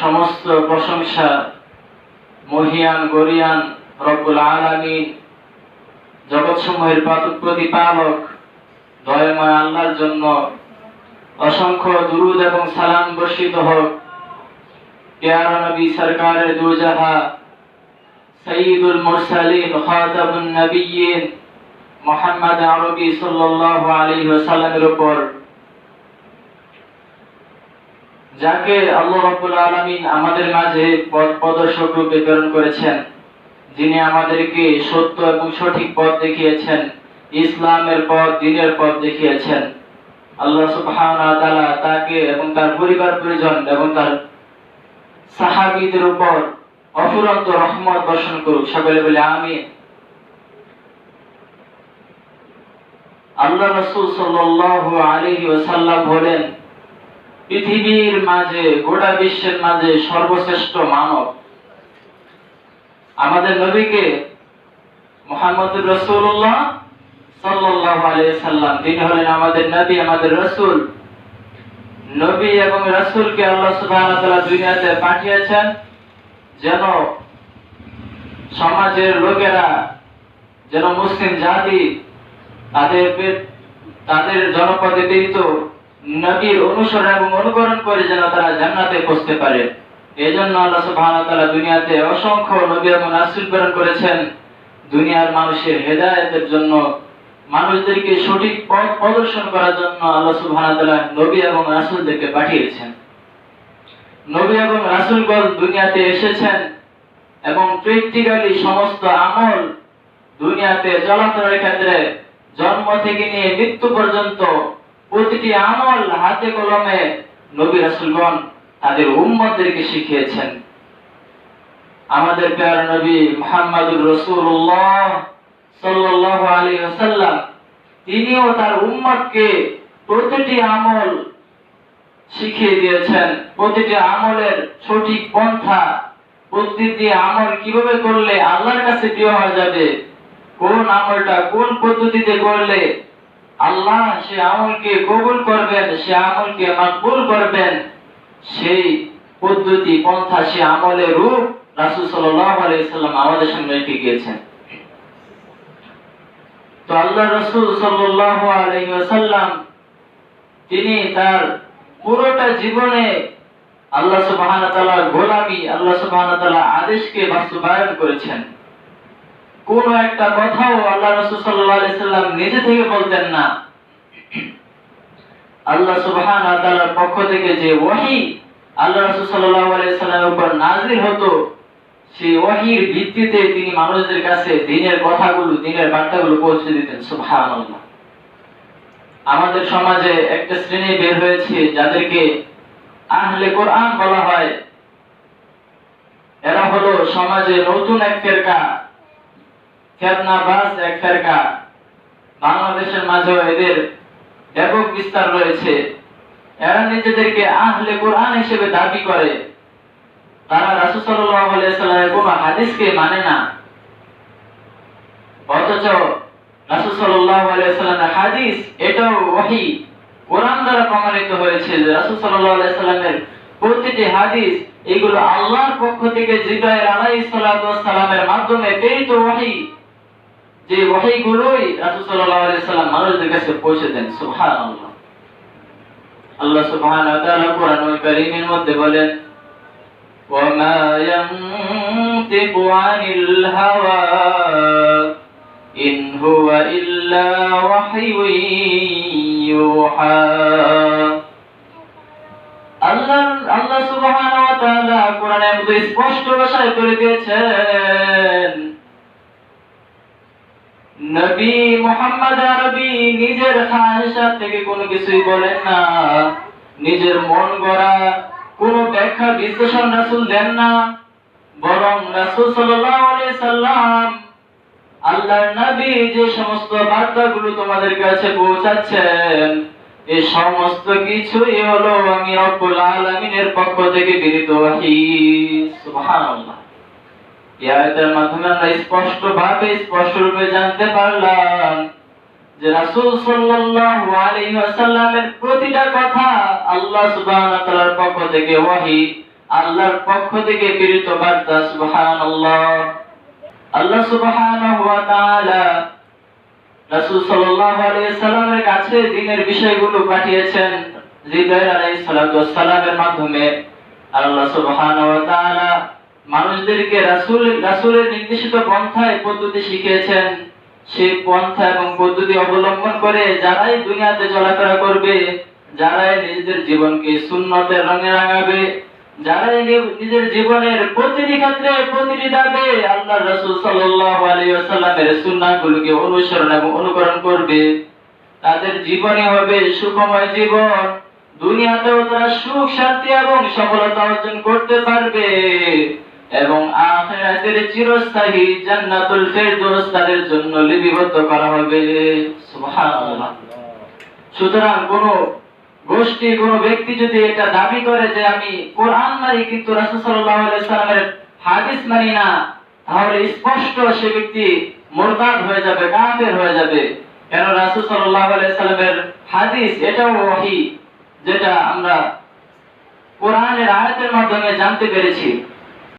সমস্ত প্রশংসা মহিয়ান, গরিয়ান, রব্বুল আলামিন, জগৎসমূহের প্রতিপালক, দয়াময় আল্লাহর জন্য অসংখ্য দুরুদ এবং সালাম বর্ষিত হোক। পেয়ারা নবী সরকারের দুজাহা সঈদুল মুরসালিন খাতাবুন নবিয়্যিন মোহাম্মদ আরবি সাল্লাল্লাহু আলাইহি ওয়াসাল্লামের উপর যাকে আল্লাহ রাব্বুল আলামিন আমাদের মাঝে পথ প্রদর্শক রূপে প্রেরণ করেছেন, যিনি আমাদেরকে সত্য এবং সঠিক পথ দেখিয়েছেন, ইসলামের পথ, দিনের পথ দেখিয়েছেন। আল্লাহ সুবহানাহু তাআলা তাকে এবং তার পরিবার পরিজন এবং তার সাহাবীদের উপর অফুরন্ত রহমত বর্ষণ করুক। সকলে বলে আমিন। আল্লাহ রাসূল সাল্লাল্লাহু আলাইহি ওয়াসাল্লাম বলেন পৃথিবীর মাঝে, গোটা বিশ্বের মাঝে সর্বশ্রেষ্ঠ মানব। আমাদের নবীকে মোহাম্মদ রসুল্লাহ সাল্লাম, তিনি হলেন আমাদের নবী, আমাদের রসুল। নবী এবং রসুলকে আল্লাহ তাআলা দুনিয়াতে পাঠিয়েছেন যেন সমাজের লোকেরা, যেন মুসলিম জাতি তাদের তাদের জনপদে প্রেরিত নবীর অনুসরণ এবং অনুকরণ করে যেন তারা জান্নাতে পৌঁছতে পারে। এই জন্য আল্লাহ সুবহানাহু তাআলা দুনিয়াতে অসংখ্য নবী এবং রাসূল প্রেরণ করেছেন। দুনিয়ার মানুষের হেদায়েতের জন্য, মানুষদেরকে সঠিক পথ প্রদর্শন করার জন্য আল্লাহ সুবহানাহু তাআলা নবী এবং রাসূলদেরকে পাঠিয়েছেন। নবী এবং রাসূলগণ দুনিয়াতে এসেছেন এবং প্র্যাকটিক্যালি সমস্ত আমল দুনিয়াতে চলাচলের ক্ষেত্রে জন্ম থেকে নিয়ে মৃত্যু পর্যন্ত প্রতিটি আমল, হাতে কলমে নবী রাসূলগণ তাদের উম্মতদেরকে শিখিয়েছেন। আমাদের প্যারা নবী মুহাম্মদুর রাসূলুল্লাহ সাল্লাল্লাহু আলাইহি ওয়াসাল্লাম, তিনিও তার উম্মতকে প্রতিটি আমল শিখিয়ে দিয়েছেন। প্রতিটি আমলের সঠিক পন্থা, প্রতিটি আমল কীভাবে করলে আল্লাহর কাছে প্রিয় হয়ে যাবে, কোন আমলটা কোন পদ্ধতিতে করলে আল্লাহ সে আমলকে কবুল করবেন, সে আমলকে মাকবুল করবেন। সেই পদ্ধতি, পন্থা, সে আমলের রূপ রাসূল সাল্লাল্লাহু আলাইহি সাল্লাম আমাদের সামনে রেখে গিয়েছেন। তো আল্লাহ রাসূল সাল্লাল্লাহু আলাইহি ওয়াসাল্লাম, তিনি তার পুরোটা জীবনে আল্লাহ ওয়া গোলামি, আল্লাহ তাআলার আদেশকে বাস্তবায়ন করেছেন। কোন একটা কথাও আল্লাহ রাসূল সাল্লাল্লাহু আলাইহি সাল্লাম নিজে থেকে বলতেন না। আল্লাহ সুবহানাহু ওয়া পক্ষ থেকে যে ওহী আল্লাহ রাসূল আলাইহি উপর নাযিল হতো, সেই ওহীর ভিত্তিতে তিনি মানুষদের কাছে দিনের কথাগুলো, দিনের বার্তাগুলো পৌঁছে দিতেন, সুবহানাল্লাহ। আমাদের সমাজে একটা শ্রেণি বের হয়েছে যাদেরকে আহলে কোরআন বলা হয়। এরা হলো সমাজে নতুন এক ফেরকা। ফেতনাবাজ এক ফেরকা বাংলাদেশের মাঝেও এদের ব্যাপক বিস্তার রয়েছে। এরা নিজেদেরকে আহলে কোরআন হিসেবে দাবি করে। তারা রাসূল সাল্লাল্লাহু আলাইহি হাদিসকে মানে না। অথচ রাসূল সাল্লাল্লাহু হাদিস এটাও ওহী। কোরআন দ্বারা প্রমাণিত হয়েছে যে রাসূল সাল্লাল্লাহু প্রতিটি হাদিস এগুলো আল্লাহর পক্ষ থেকে জিবরাইল আলাইহিস সালামের মাধ্যমে প্রেরিত ওহী। যে ওহীগুলোই রাসূল সাল্লাল্লাহু আলাইহি সাল্লাম মানুষদের কাছে পৌঁছে দেন সুবহানাল্লাহ আল্লাহ সুবহানাহু ওয়া তাআলা কোরআনুল কারীমের মধ্যে বলেন وما ينطق عن الهوى إن هو إلا وحي يوحى আল্লাহ আল্লাহ সুবহানাহু ওয়া তাআলা কোরআনের মধ্যে স্পষ্ট ভাষায় বলে দিয়েছেন নবী মুহাম্মদ আরবি নিজের থেকে কোনো কিছুই বলেন না। নিজের মন গড়া ব্যাখ্যা বিশ্লেষণ দেন না। বরং সাল্লাম নবী যে সমস্ত বার্তাগুলো তোমাদের কাছে পৌঁছাচ্ছেন এই সমস্ত কিছুই হলো আমি পক্ষ থেকে বিরিত ওহী সুবহানাল্লাহ। এই মাধ্যমে আমরা স্পষ্ট ভাবে স্পষ্ট রূপে জানতে পারলাম যে রাসূল সাল্লাল্লাহু আলাইহি ওয়াসাল্লামের প্রতিটা কথা আল্লাহ সুবহানাহু তাআলার পক্ষ থেকে ওহী আল্লাহর পক্ষ থেকে প্রেরিত বার্তা, সুবহানাল্লাহ। আল্লাহ সুবহানাহু ওয়া তাআলা রাসূল সাল্লাল্লাহু আলাইহি সাল্লামের কাছে দ্বীনের বিষয়গুলো পাঠিয়েছেন জিবরাইল আলাইহিস সালামের মাধ্যমে। আল্লাহ সুবহানাহু ওয়া তাআলা মানুষদেরকে রাসূল, রাসূলের নির্দেশিত পন্থায় পদ্ধতি শিখিয়েছেন। সেই পন্থা এবং পদ্ধতি অবলম্বন করে যারাই দুনিয়াতে চলাফেরা করবে, যারাই নিজেদের জীবনকে সুন্নতের রঙে রাঙাবে, যারাই নিজের জীবনের প্রতিটি ক্ষেত্রে প্রতিটি ধাপে আল্লাহ রাসূল সাল্লাল্লাহু আলাইহি ওয়াসাল্লামের সুন্নাহগুলোকে অনুসরণ এবং অনুকরণ করবে। তাদের জীবনে হবে সুখময় জীবন। দুনিয়াতেও তারা সুখ, শান্তি এবং সফলতা অর্জন করতে পারবে। এবং আখিরাতের চিরস্থায়ী জান্নাতুল ফেরদৌস তাদের জন্য লিপিবদ্ধ করা হবে। সুবহানাল্লাহ। সুতরাং কোন গোষ্ঠী, কোন ব্যক্তি যদি এটা দাবি করে যে আমি কোরআন মানি কিন্তু রাসূল সাল্লাল্লাহু আলাইহি সাল্লামের হাদিস মানি না, তাহলে স্পষ্ট সে ব্যক্তি মুরতাদ হয়ে যাবে, কাফের হয়ে যাবে। কেন রাসূল সাল্লাল্লাহু আলাইহি সাল্লামের হাদিস এটাও ওহী যেটা আমরা কোরআনের আয়াতের মাধ্যমে জানতে পেরেছি।